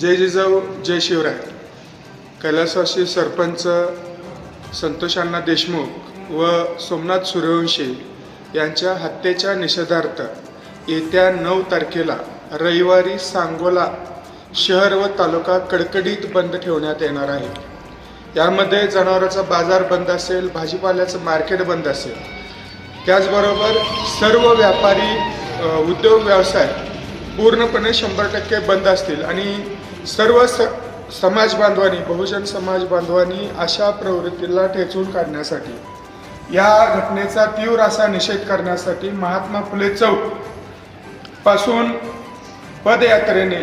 जय जिजाऊ जय शिवराय. कैलासवासी सरपंच संतोषांना देशमुख व सोमनाथ सूर्यवंशी यांच्या हत्येच्या निषेधार्थ येत्या नऊ तारखेला रविवारी सांगोला शहर व तालुका कडकडीत बंद ठेवण्यात येणार आहे. यामध्ये जनावरांचा बाजार बंद असेल भाजीपाल्याचं मार्केट बंद असेल. त्याचबरोबर सर्व व्यापारी उद्योग व्यवसाय पूर्णपणे शंभर टक्के बंद असतील आणि सर्व स समाज बांधवांनी बहुजन समाज बांधवांनी अशा प्रवृत्तीला ठेचून काढण्यासाठी या घटनेचा तीव्र असा निषेध करण्यासाठी महात्मा फुले चौकपासून पदयात्रेने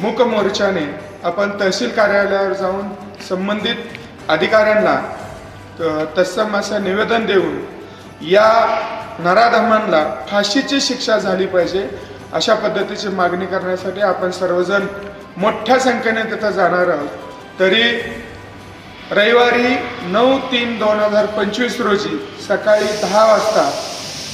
मूक मोर्चाने आपण तहसील कार्यालयावर जाऊन संबंधित अधिकाऱ्यांना त- तत्सम असं निवेदन देऊन या नराधमांना फाशीची शिक्षा झाली पाहिजे अशा पद्धतीची मागणी करण्यासाठी आपण सर्वजण मोठ्या संख्येने तिथं जाणार आहोत. तरी रविवारी नऊ तीन दोन हजार पंचवीस रोजी सकाळी दहा वाजता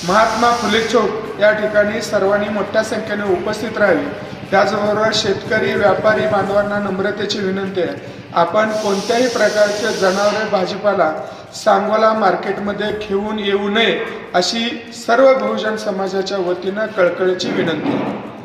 महात्मा फुले चौक या ठिकाणी सर्वांनी मोठ्या संख्येने उपस्थित राहावी त्याचबरोबर शेतकरी व्यापारी बांधवांना नम्रतेची विनंती आहे. आपण कोणत्याही प्रकारचे जनावरे भाजीपाला सांगोला मार्केटमध्ये घेऊन येऊ नये अशी सर्व बहुजन समाजाच्या वतीनं कळकळीची विनंती आहे.